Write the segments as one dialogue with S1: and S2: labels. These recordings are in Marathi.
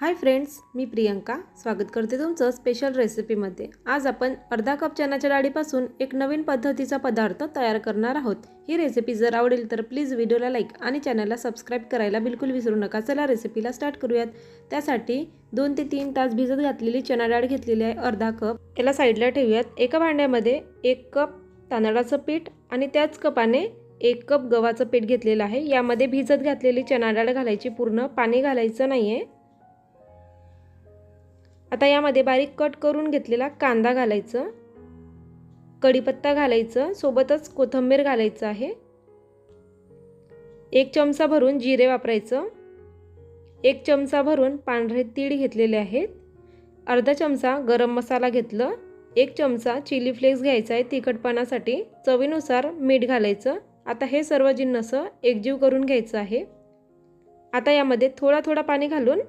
S1: हाय फ्रेंड्स मी प्रियंका. स्वागत करते तुमचं स्पेशल रेसिपीमध्ये आज आपण अर्धा कप चण्याच्या डाळीपासून एक नवीन पद्धतीचा पदार्थ तयार करणार आहोत. ही रेसिपी जर आवडेल तर प्लीज व्हिडिओला लाईक आणि चॅनलला सबस्क्राईब करायला बिलकुल विसरू नका. चला रेसिपीला स्टार्ट करूयात. त्यासाठी दोन ते तीन तास भिजत घातलेली चणा डाळ घेतलेली आहे अर्धा कप याला साईडला ठेवूयात. एका भांड्यामध्ये एक कप तांदळाचं पीठ आणि त्याच कपाने एक कप गव्हाचं पीठ घेतलेलं आहे. यामध्ये भिजत घातलेली चणा डाळ घालायची. पूर्ण पाणी घालायचं नाही आहे आता यामध्ये बारीक कट करून घेतलेला कांदा घालायचं कढीपत्ता घालायचं सोबतच कोथिंबीर घालायचं आहे. एक चमचा भरून जिरे वापरायचं. एक चमचा भरून पांढरे तीळ घेतलेले आहेत. अर्धा चमचा गरम मसाला घेतलं. एक चमचा चिली फ्लेक्स घ्यायचा आहे तिखटपणासाठी. चवीनुसार मीठ घालायचं. आता हे सर्व जिन्नसं एकजीव करून घ्यायचं आहे. आता यामध्ये थोडा थोडा पाणी घालून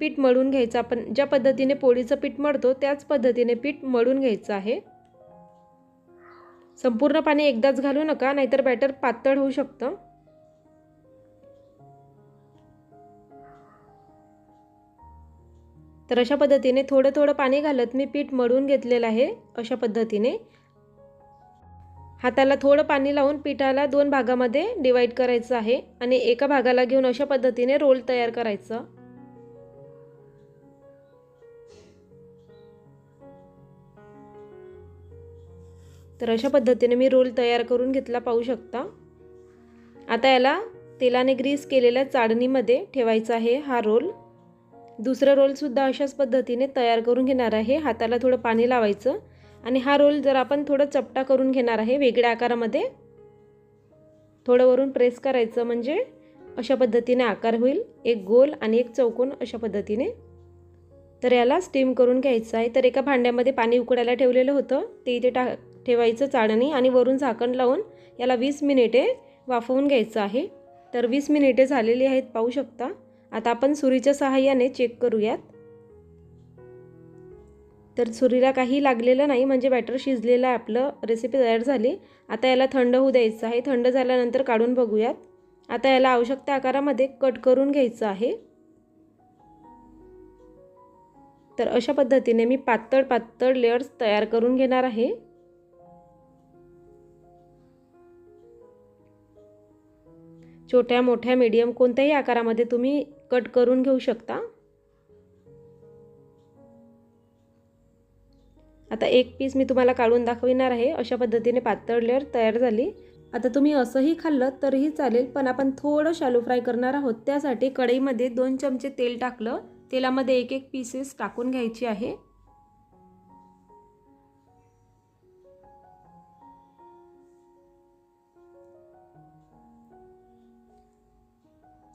S1: पीठ मळून घ्यायचं. आपण ज्या पद्धतीने पोळीचं पीठ मळतो त्याच पद्धतीने पीठ मळून घ्यायचं आहे. संपूर्ण पाणी एकदाच घालू नका नाहीतर बॅटर पातळ होऊ शकतं. तर अशा पद्धतीने थोडं थोडं पाणी घालत मी पीठ मळून घेतलेलं आहे अशा पद्धतीने. हाताला थोडं पाणी लावून पिठाला दोन भागामध्ये डिवाईड करायचं आहे आणि एका भागाला घेऊन अशा पद्धतीने रोल तयार करायचं. तर अशा पद्धतीने मी रोल तयार करून घेतला पाहू शकता. आता याला तेलाने ग्रीस केलेल्या चाळणीमध्ये ठेवायचा आहे हा रोल. दुसरा रोलसुद्धा अशाच पद्धतीने तयार करून घेणार आहे. हाताला थोडं पाणी लावायचं आणि हा रोल जर आपण थोडं चपटा करून घेणार आहे वेगळ्या आकारामध्ये थोडं वरून प्रेस करायचं म्हणजे अशा पद्धतीने आकार होईल. एक गोल आणि एक चौकोन अशा पद्धतीने. तर याला स्टीम करून घ्यायचं आहे. तर एका भांड्यामध्ये पाणी उकडायला ठेवलेलं होतं. ते इथे टा ठेवायचं चाळणी आणि वरून झाकण लावून याला वीस मिनिटे वाफवून घ्यायचं आहे. तर वीस मिनिटे झालेली आहेत पाहू शकता. आता आपण सुरीच्या सहाय्याने चेक करूयात. तर सुरीला काही लागलेलं नाही म्हणजे बॅटर शिजलेलं आहे आपलं. रेसिपी तयार झाली. आता याला थंड होऊ द्यायचं आहे. थंड झाल्यानंतर काढून बघूयात. आता याला आवश्यकता आकारामध्ये कट करून घ्यायचं आहे. तर अशा पद्धतीने मी पातळ पातळ लेअर्स तयार करून घेणार आहे. छोट्या मोठ्या मीडियम कोणत्याही आकारामध्ये तुम्ही कट करून घेऊ शकता. आता एक पीस मी तुम्हाला काढून दाखविणार आहे. अशा पद्धतीने पातळ लेअर तयार झाली. आता तुम्ही असंही खाल्लं तरीही चालेल पण आपण थोडं शालू फ्राय करणार आहोत. त्यासाठी कढईमध्ये दोन चमचे तेल टाकलं. तेलामध्ये एक एक पीसेस टाकून घ्यायची आहे.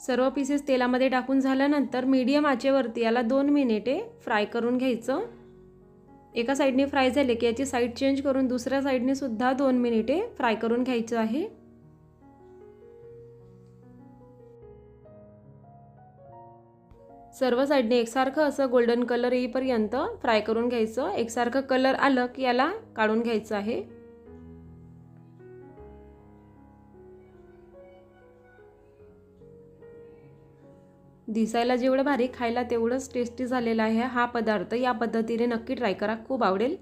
S1: सर्व पीसेस तेलामध्ये टाकून झाल्यानंतर मीडियम आचेवरती याला दोन मिनिटे फ्राय करून घ्यायचं. एका साईडने फ्राय झाले की याची साईड चेंज करून दुसऱ्या साईडने सुद्धा दोन मिनिटे फ्राय करून घ्यायचं आहे. सर्व साईडने एकसारखं असं गोल्डन कलर येईपर्यंत फ्राय करून घ्यायचं. एकसारखं कलर आलं की याला काढून घ्यायचं आहे. दिसायला जेवढं भारी खायला तेवढंच टेस्टी झालेलं आहे हा पदार्थ. या पद्धतीने नक्की ट्राय करा खूप आवडेल.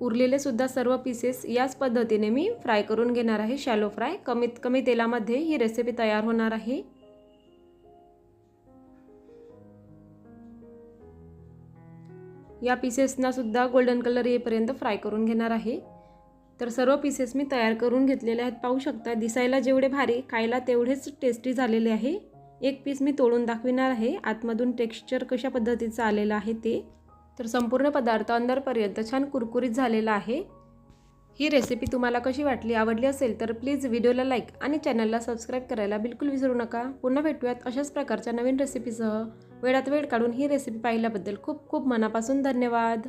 S1: उरलेले सुद्धा सर्व पीसेस याच पद्धतीने मी फ्राय करून घेणार आहे शॅलो फ्राय कमीत कमी तेलामध्ये ही रेसिपी तयार होणार आहे. या पीसेसना सुद्धा गोल्डन कलर येईपर्यंत फ्राय करून घेणार आहे. तर सर्व पीसेस मी तयार करून घेतलेले आहेत. पाहू शकता दिसायला जेवढे भारी खायला तेवढेच टेस्टी झालेले आहे. एक पीस मी तोडून दाखविणार आहे. आतमधून टेक्स्चर कशा पद्धतीचं आलेलं आहे ते. तर संपूर्ण पदार्थ अंदरपर्यंत छान कुरकुरीत झालेला आहे. ही रेसिपी तुम्हाला कशी वाटली आवडली असेल तर प्लीज व्हिडिओला लाईक आणि चॅनलला सबस्क्राईब करायला बिलकुल विसरू नका. पुन्हा भेटूयात अशाच प्रकारच्या नवीन रेसिपीसह वेळात वेळ काढून ही रेसिपी पाहिल्याबद्दल खूप खूप मनापासून धन्यवाद.